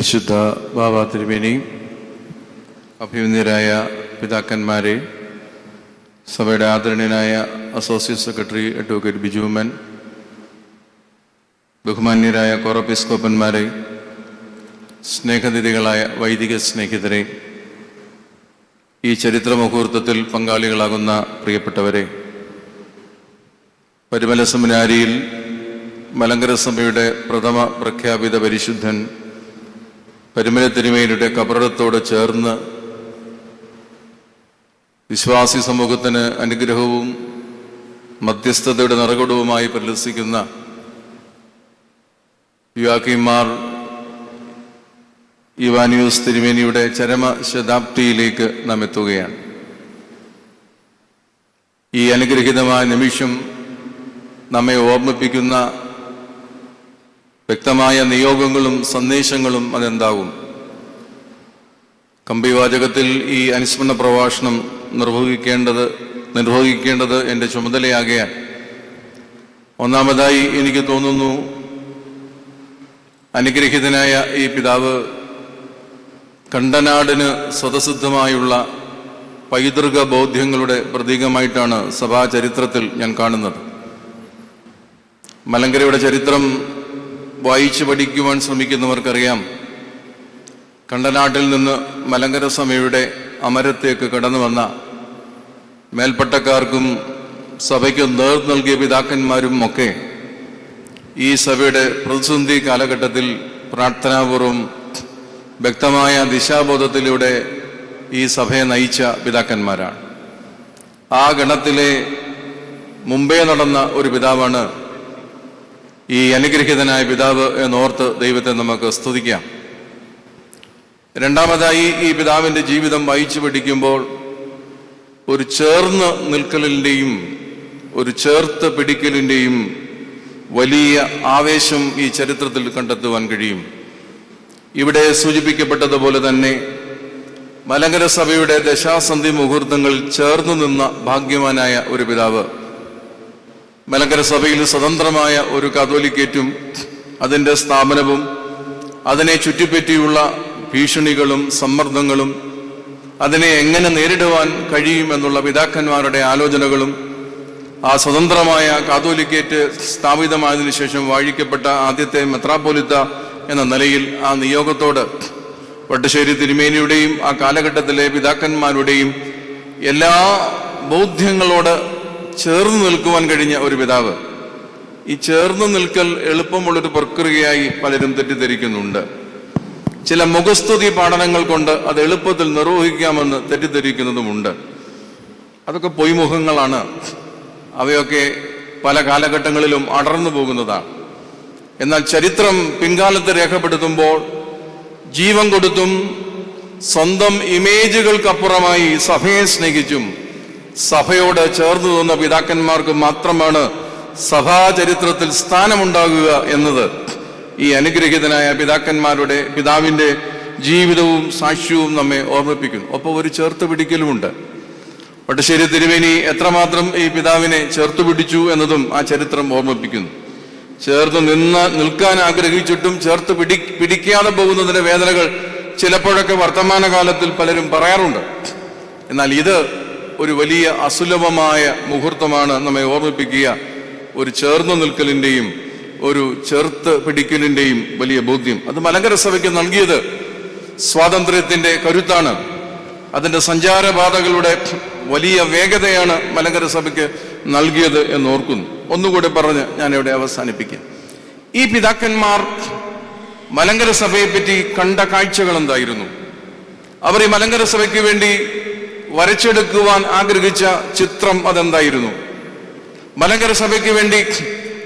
പരിശുദ്ധ ബാബ തിരുമേനി അഭിമന്യരായ പിതാക്കന്മാരെ സഭയുടെ ആദരണീയനായ അസോസിയേറ്റ് സെക്രട്ടറി അഡ്വക്കേറ്റ് ബിജുമൻ ബഹുമാന്യരായ കോറപ്പിസ്കോപ്പന്മാരെ സ്നേഹനിധികളായ വൈദിക സ്നേഹിതരെ ഈ ചരിത്ര മുഹൂർത്തത്തിൽ പങ്കാളികളാകുന്ന പ്രിയപ്പെട്ടവരെ പരിമല സെമിനാരിയിൽ മലങ്കര സഭയുടെ പ്രഥമ പ്രഖ്യാപിത പരിശുദ്ധൻ പരിമല തിരുമേനിയുടെ കബറടത്തോട് ചേർന്ന് വിശ്വാസി സമൂഹത്തിന് അനുഗ്രഹവും മധ്യസ്ഥതയുടെ നിറകുടവുമായി പരിലസിക്കുന്ന യുവാക്കിമാർ ഇവാനിയൂസ് തിരുമേനിയുടെ ചരമ ശതാബ്ദിയിലേക്ക് നാം എത്തുകയാണ് ഈ അനുഗ്രഹീതമായ നിമിഷം നമ്മെ ഓർമ്മിപ്പിക്കുന്ന വ്യക്തമായ നിയോഗങ്ങളും സന്ദേശങ്ങളും അതെന്താകും? കമ്പിവാചകത്തിൽ ഈ അനുസ്മരണ പ്രഭാഷണം നിർവഹിക്കേണ്ടത് നിർവഹിക്കേണ്ടത് എന്റെ ചുമതലയാകയാൽ. ഒന്നാമതായി എനിക്ക് തോന്നുന്നു അനുഗ്രഹീതനായ ഈ പിതാവ് കണ്ടനാടിന് സ്വതസിദ്ധമായുള്ള പൈതൃക ബോധ്യങ്ങളുടെ പ്രതീകമായിട്ടാണ് സഭാചരിത്രത്തിൽ ഞാൻ കാണുന്നത്. മലങ്കരയുടെ ചരിത്രം വായിച്ചു പഠിക്കുവാൻ ശ്രമിക്കുന്നവർക്കറിയാം. കണ്ടനാട്ടിൽ നിന്ന് മലങ്കര സഭയുടെ അമരത്തേക്ക് കടന്നു വന്ന മേൽപ്പട്ടക്കാർക്കും സഭയ്ക്ക് നേർ നൽകിയ പിതാക്കന്മാരും ഒക്കെ ഈ സഭയുടെ പ്രതിസന്ധി കാലഘട്ടത്തിൽ പ്രാർത്ഥനാപൂർവം വ്യക്തമായ ദിശാബോധത്തിലൂടെ ഈ സഭയെ നയിച്ച പിതാക്കന്മാരാണ്. ആ ഗണത്തിലെ മുമ്പേ നടന്ന ഒരു പിതാവാണ് ഈ അനുഗ്രഹീതനായ പിതാവ് എന്നോർത്ത് ദൈവത്തെ നമുക്ക് സ്തുതിക്കാം. രണ്ടാമതായി ഈ പിതാവിന്റെ ജീവിതം വായിച്ചു പിടിക്കുമ്പോൾ ഒരു ചേർന്ന് നിൽക്കലിന്റെയും ഒരു ചേർത്ത് പിടിക്കലിന്റെയും വലിയ ആവേശം ഈ ചരിത്രത്തിൽ കണ്ടെത്തുവാൻ കഴിയും. ഇവിടെ സൂചിപ്പിക്കപ്പെട്ടതുപോലെ തന്നെ മലങ്കര സഭയുടെ ദശാസന്ധി മുഹൂർത്തങ്ങളിൽ ചേർന്നു നിന്ന ഭാഗ്യവാനായ ഒരു പിതാവ് മലങ്കര സഭയിൽ സ്വതന്ത്രമായ ഒരു കാതോലിക്കേറ്റും അതിന്റെ സ്ഥാപനവും അതിനെ ചുറ്റിപ്പറ്റിയുള്ള ഭീഷണികളും സമ്മർദ്ദങ്ങളും അതിനെ എങ്ങനെ നേരിടുവാൻ കഴിയുമെന്നുള്ള പിതാക്കന്മാരുടെ ആലോചനകളും ആ സ്വതന്ത്രമായ കാതോലിക്കേറ്റ് സ്ഥാപിതമായതിനു ശേഷം വാഴിക്കപ്പെട്ട ആദ്യത്തെ മെത്രാപോലിത്ത എന്ന നിലയിൽ ആ നിയോഗത്തോട് വട്ടശ്ശേരി തിരുമേനിയുടെയും ആ കാലഘട്ടത്തിലെ പിതാക്കന്മാരുടെയും എല്ലാ ബോധ്യങ്ങളോട് ചേർന്ന് നിൽക്കുവാൻ കഴിഞ്ഞ ഒരു പിതാവ്. ഈ ചേർന്ന് നിൽക്കൽ എളുപ്പമുള്ളൊരു പ്രക്രിയയായി പലരും തെറ്റിദ്ധരിക്കുന്നുണ്ട്. ചില മുഖസ്തുതി പഠനങ്ങൾ കൊണ്ട് അത് എളുപ്പത്തിൽ നിർവഹിക്കാമെന്ന് തെറ്റിദ്ധരിക്കുന്നതുമുണ്ട്. അതൊക്കെ പൊയ്മുഖങ്ങളാണ്. അവയൊക്കെ പല കാലഘട്ടങ്ങളിലും അടർന്നു പോകുന്നതാണ്. എന്നാൽ ചരിത്രം പിൻകാലത്ത് രേഖപ്പെടുത്തുമ്പോൾ ജീവൻ കൊടുത്തും സ്വന്തം ഇമേജുകൾക്കപ്പുറമായി സഭയെ സ്നേഹിച്ചും സഭയോട് ചേർന്നു നിന്ന പിതാക്കന്മാർക്ക് മാത്രമാണ് സഭാചരിത്രത്തിൽ സ്ഥാനമുണ്ടാകുക എന്നത്. ഈ അനുഗ്രഹീതനായ പിതാക്കന്മാരുടെ പിതാവിന്റെ ജീവിതവും സാക്ഷ്യവും നമ്മെ ഓർമ്മിപ്പിക്കുന്നു. ഒപ്പം ഒരു ചേർത്ത് പിടിക്കലുമുണ്ട്. വട്ടശ്ശേരി തിരുവേനി എത്രമാത്രം ഈ പിതാവിനെ ചേർത്ത് പിടിച്ചു എന്നതും ആ ചരിത്രം ഓർമ്മിപ്പിക്കുന്നു. ചേർത്ത് നിന്ന് നിൽക്കാൻ ആഗ്രഹിച്ചിട്ടും ചേർത്ത് പിടി പിടിക്കാതെ പോകുന്നതിന്റെ വേദനകൾ ചിലപ്പോഴൊക്കെ വർത്തമാനകാലത്തിൽ പലരും പറയാറുണ്ട്. എന്നാൽ ഇത് ഒരു വലിയ അസുലഭമായ മുഹൂർത്തമാണ് നമ്മെ ഓർമ്മിപ്പിക്കുക. ഒരു ചേർന്ന് നിൽക്കലിന്റെയും ഒരു ചേർത്ത് പിടിക്കലിന്റെയും വലിയ ബോധ്യം. അത് മലങ്കര സഭയ്ക്ക് നൽകിയത് സ്വാതന്ത്ര്യത്തിന്റെ കരുത്താണ്. അതിന്റെ സഞ്ചാരപാതകളുടെ വലിയ വേഗതയാണ് മലങ്കര സഭയ്ക്ക് നൽകിയത് എന്ന് ഓർക്കുന്നു ഒന്നുകൂടി പറഞ്ഞ് ഞാനിവിടെ അവസാനിപ്പിക്കാം. ഈ പിതാക്കന്മാർ മലങ്കര സഭയെ പറ്റി കണ്ട കാഴ്ചകൾ എന്തായിരുന്നു? അവർ ഈ മലങ്കര സഭയ്ക്ക് വേണ്ടി വരച്ചെടുക്കുവാൻ ആഗ്രഹിച്ച ചിത്രം അതെന്തായിരുന്നു? മലങ്കര സഭയ്ക്ക് വേണ്ടി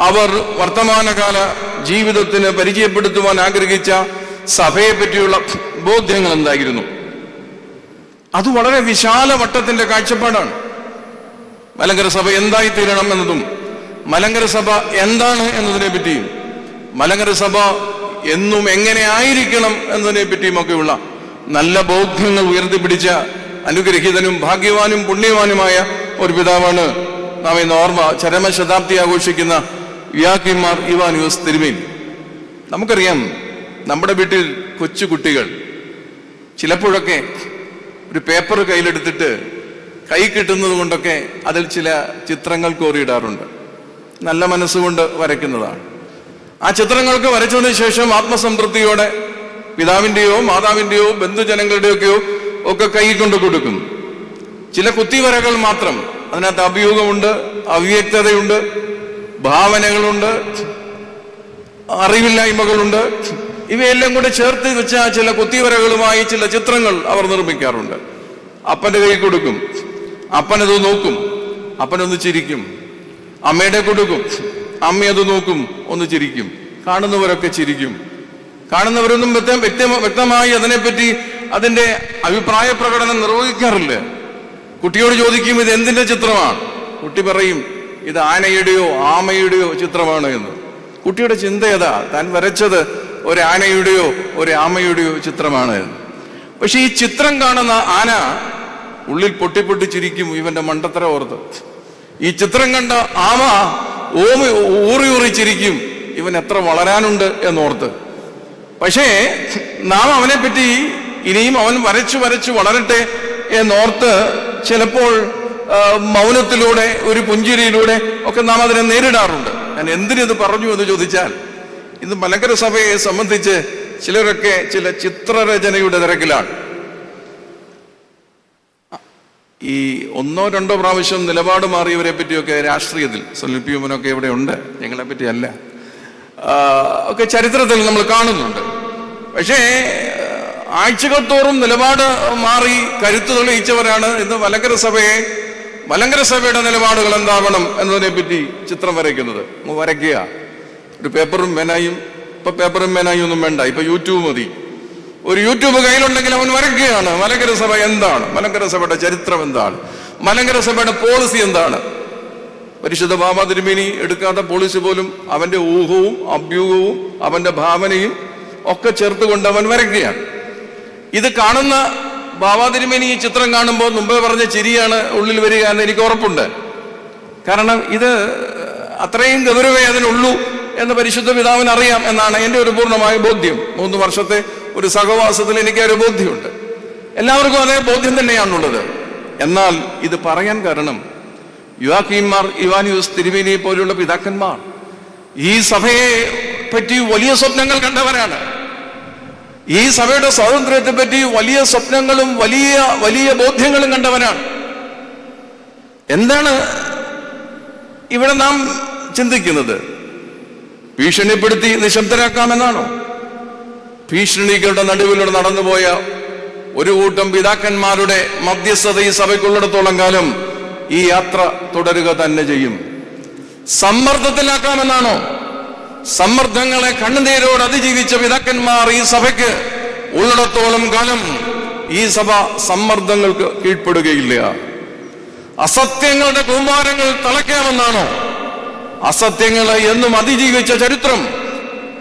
അവർ വർത്തമാനകാല ജീവിതത്തിന് പരിചയപ്പെടുത്തുവാൻ ആഗ്രഹിച്ച സഭയെ പറ്റിയുള്ള ബോധ്യങ്ങൾ എന്തായിരുന്നു? അത് വളരെ വിശാല വട്ടത്തിന്റെ കാഴ്ചപ്പാടാണ്. മലങ്കര സഭ എന്തായി തീരണം എന്നതും മലങ്കര സഭ എന്താണ് എന്നതിനെ പറ്റിയും മലങ്കര സഭ എന്നും എങ്ങനെ ആയിരിക്കണം എന്നതിനെ പറ്റിയുമൊക്കെയുള്ള നല്ല ബോധ്യങ്ങൾ ഉയർത്തിപ്പിടിച്ച അനുഗ്രഹീതനും ഭാഗ്യവാനും പുണ്യവാനുമായ ഒരു പിതാവാണ് നാം ഇന്ന് ഓർമ്മ ചരമശതാബ്ദി ആഘോഷിക്കുന്ന വ്യാക്കിമാർ ഇവാനുസ് തിരുമേൻ നമുക്കറിയാം നമ്മുടെ വീട്ടിൽ കൊച്ചു കുട്ടികൾ ചിലപ്പോഴൊക്കെ ഒരു പേപ്പർ കയ്യിലെടുത്തിട്ട് കൈ കിട്ടുന്നത് കൊണ്ടൊക്കെ അതിൽ ചില ചിത്രങ്ങൾ കോറിയിടാറുണ്ട്. നല്ല മനസ്സുകൊണ്ട് വരയ്ക്കുന്നതാണ്. ആ ചിത്രങ്ങൾക്ക് വരച്ചതിന് ശേഷം ആത്മസംതൃപ്തിയോടെ പിതാവിന്റെയോ മാതാവിന്റെയോ ബന്ധുജനങ്ങളുടെയൊക്കെയോ ഒക്കെ കൈ കൊണ്ട് കൊടുക്കും. ചില കുത്തിവരകൾ മാത്രം. അതിനകത്ത് അഭിയോഗമുണ്ട് അവ്യക്തതയുണ്ട് ഭാവനകളുണ്ട് അറിവില്ലായ്മകളുണ്ട്. ഇവയെല്ലാം കൂടെ ചേർത്ത് വെച്ച ചില കുത്തിവരകളുമായി ചില ചിത്രങ്ങൾ അവർ നിർമ്മിക്കാറുണ്ട്. അപ്പന്റെ കൈ കൊടുക്കും. അപ്പനത് നോക്കും. അപ്പനൊന്ന് ചിരിക്കും. അമ്മയുടെ കൊടുക്കും. അമ്മ അത് നോക്കും. ഒന്ന് ചിരിക്കും. കാണുന്നവരൊക്കെ ചിരിക്കും. കാണുന്നവരൊന്നും വ്യക്തം വ്യക്തമായി അതിനെപ്പറ്റി അതിന്റെ അഭിപ്രായ പ്രകടനം നിർവഹിക്കാറില്ല. കുട്ടിയോട് ചോദിക്കും ഇത് എന്തിന്റെ ചിത്രമാണ്? കുട്ടി പറയും ഇത് ആനയുടെയോ ആമയുടെയോ ചിത്രമാണ് എന്ന്. കുട്ടിയുടെ ചിന്ത ഏതാ? താൻ വരച്ചത് ഒരു ആനയുടെയോ ഒരു ആമയുടെയോ ചിത്രമാണ് എന്ന്. പക്ഷെ ഈ ചിത്രം കാണുന്ന ആന ഉള്ളിൽ പൊട്ടിപ്പൊട്ടി ചിരിക്കും ഇവന്റെ മണ്ടത്തര ഓർത്ത്. ഈ ചിത്രം കണ്ട ആമ ഓമി ഊറി ഊറിച്ചിരിക്കും ഇവൻ എത്ര വളരാനുണ്ട് എന്നോർത്ത്. പക്ഷേ നാം അവനെ പറ്റി ഇനിയും അവൻ വരച്ചു വരച്ചു വളരട്ടെ എന്നോർത്ത് ചിലപ്പോൾ മൗനത്തിലൂടെ ഒരു പുഞ്ചിരിയിലൂടെ ഒക്കെ നാം അതിനെ നേരിടാറുണ്ട്. ഞാൻ എന്തിനിത് പറഞ്ഞു എന്ന് ചോദിച്ചാൽ ഇന്ന് മലങ്കര സഭയെ സംബന്ധിച്ച് ചിലരൊക്കെ ചില ചിത്രരചനയുടെ തിരക്കിലാണ്. ഈ ഒന്നോ രണ്ടോ പ്രാവശ്യം നിലപാട് മാറിയവരെ പറ്റിയൊക്കെ രാഷ്ട്രീയത്തിൽ സുനിൽപിയുമനൊക്കെ ഇവിടെ ഉണ്ട് ഞങ്ങളെ പറ്റിയല്ല. ഒക്കെ ചരിത്രത്തിൽ നമ്മൾ കാണുന്നുണ്ട്. പക്ഷേ ആഴ്ചകൾ തോറും നിലപാട് മാറി കരുത്ത് തെളിയിച്ചവരാണ് ഇന്ന് മലങ്കര സഭയെ മലങ്കര സഭയുടെ നിലപാടുകൾ എന്താവണം എന്നതിനെ പറ്റി ചിത്രം വരയ്ക്കുന്നത്. വരയ്ക്കുക. ഒരു പേപ്പറും പേനായും ഇപ്പൊ പേപ്പറും പേനായും ഒന്നും വേണ്ട ഇപ്പൊ യൂട്യൂബ് മതി. ഒരു യൂട്യൂബ് കയ്യിലുണ്ടെങ്കിൽ അവൻ വരയ്ക്കുകയാണ് മലങ്കര സഭ എന്താണ്? മലങ്കര സഭയുടെ ചരിത്രം എന്താണ്? മലങ്കര സഭയുടെ പോളിസി എന്താണ്? പരിശുദ്ധ ബാബ തിരുമേനി എടുക്കാത്ത പോളിസി പോലും അവന്റെ ഊഹവും അഭ്യൂഹവും അവന്റെ ഭാവനയും ഒക്കെ ചേർത്തുകൊണ്ട് അവൻ വരയ്ക്കുകയാണ്. ഇത് കാണുന്ന ബാബാതിരുമേനി ഈ ചിത്രം കാണുമ്പോൾ മുമ്പേ പറഞ്ഞ ചിരിയാണ് ഉള്ളിൽ വരിക എന്ന് എനിക്ക് ഉറപ്പുണ്ട്. കാരണം ഇത് അത്രയും ഗൗരവേ അതിനുള്ളൂ എന്ന് പരിശുദ്ധ പിതാവിന് അറിയാം എന്നാണ് എന്റെ ഒരു പൂർണമായ ബോധ്യം. മൂന്ന് വർഷത്തെ ഒരു സഹവാസത്തിൽ എനിക്ക് ഒരു ബോധ്യമുണ്ട്. എല്ലാവർക്കും അതേ ബോധ്യം തന്നെയാണുള്ളത്. എന്നാൽ ഇത് പറയാൻ കാരണം യുവാക്കീന്മാർ യുവാനിയൂസ് തിരുവേനിയെ പോലുള്ള പിതാക്കന്മാർ ഈ സഭയെ പറ്റി വലിയ സ്വപ്നങ്ങൾ കണ്ടവരാണ്. ഈ സഭയുടെ സ്വാതന്ത്ര്യത്തെ പറ്റി വലിയ സ്വപ്നങ്ങളും വലിയ വലിയ ബോധ്യങ്ങളും കണ്ടവനാണ്. എന്താണ് ഇവിടെ നാം ചിന്തിക്കുന്നത്? ഭീഷണിപ്പെടുത്തി നിശബ്ദരാക്കാമെന്നാണോ? ഭീഷണികളുടെ നടുവിലൂടെ നടന്നുപോയ ഒരു കൂട്ടം പിതാക്കന്മാരുടെ മധ്യസ്ഥത ഈ സഭയ്ക്കുള്ളിടത്തോളം കാലം ഈ യാത്ര തുടരുക തന്നെ ചെയ്യും. സമ്മർദ്ദത്തിലാക്കാമെന്നാണോ? സമ്മർദ്ദങ്ങളെ കണ്ണുനീരോട് അതിജീവിച്ച പിതാക്കന്മാർ ഈ സഭയ്ക്ക് ഉള്ളിടത്തോളം കാലം ഈ സഭ സമ്മർദ്ദങ്ങൾക്ക് കീഴ്പ്പെടുകയില്ല. അസത്യങ്ങളുടെ കൂമാരങ്ങൾ തളയ്ക്കാമെന്നാണോ? അസത്യങ്ങളെ എന്നും അതിജീവിച്ച ചരിത്രം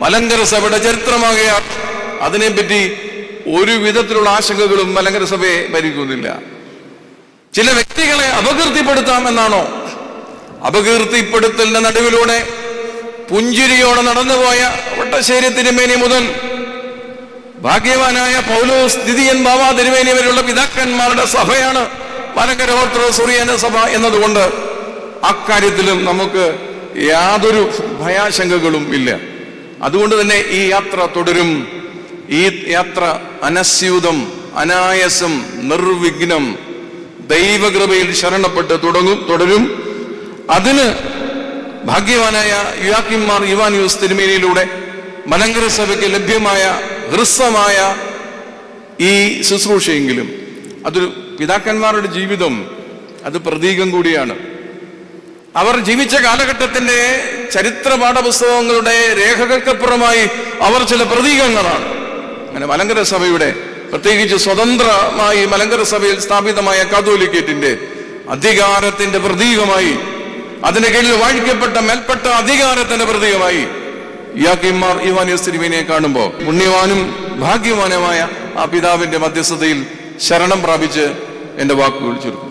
മലങ്കര സഭയുടെ ചരിത്രമാകയാൽ അതിനെപ്പറ്റി ഒരു വിധത്തിലുള്ള ആശങ്കകളും മലങ്കര സഭയെ ഭരിക്കുന്നില്ല. ചില വ്യക്തികളെ അപകീർത്തിപ്പെടുത്താമെന്നാണോ അപകീർത്തിപ്പെടുത്തലിന്റെ നടുവിലൂടെ പുഞ്ചിരിയോടെ നടന്നുപോയ വട്ടശ്ശേരി തിരുമേനി മുതൽ ഭാഗ്യവാനായ പൗലോസ് ദിദിയൻ ബാബ തിരുമേനി വരെയുള്ള പിതാക്കന്മാരുടെ സഭയാണ് മലങ്കര ഓർത്തഡോക്സ് സഭ എന്നതുകൊണ്ട് അക്കാര്യത്തിലും നമുക്ക് യാതൊരു ഭയാശങ്കകളും ഇല്ല. അതുകൊണ്ട് തന്നെ ഈ യാത്ര തുടരും. ഈ യാത്ര അനസ്യൂതം അനായസം നിർവിഘ്നം ദൈവകൃപയിൽ ശരണപ്പെട്ട് തുടങ്ങും തുടരും. അതിന് ഭാഗ്യവാനായ യുവാക്കിന്മാർ യൂസ് തിരുമേനിയിലൂടെ മലങ്കര സഭയ്ക്ക് ലഭ്യമായ ഹൃസ്വമായ ഈ ശുശ്രൂഷയെങ്കിലും അതൊരു പിതാക്കന്മാരുടെ ജീവിതം അത് പ്രതീകം കൂടിയാണ്. അവർ ജീവിച്ച കാലഘട്ടത്തിന്റെ ചരിത്ര പാഠപുസ്തകങ്ങളുടെ രേഖകൾക്കപ്പുറമായി അവർ ചില പ്രതീകങ്ങളാണ്. അങ്ങനെ മലങ്കര സഭയുടെ പ്രത്യേകിച്ച് സ്വതന്ത്രമായി മലങ്കര സഭയിൽ സ്ഥാപിതമായ കാതോലിക്കേറ്റിന്റെ അധികാരത്തിന്റെ പ്രതീകമായി അതിന് കീഴിൽ വാഴിക്കപ്പെട്ട മേൽപ്പെട്ട അധികാരത്തിന്റെ പ്രതീകമായി യാക്കിമാർ ഇവാൻ തിരുമേനിയെ കാണുമ്പോൾ പുണ്യവാനും ഭാഗ്യവാനുമായ ആ പിതാവിന്റെ മധ്യസ്ഥതയിൽ ശരണം പ്രാപിച്ച് എന്റെ വാക്കുകൾ ചുരുക്കും.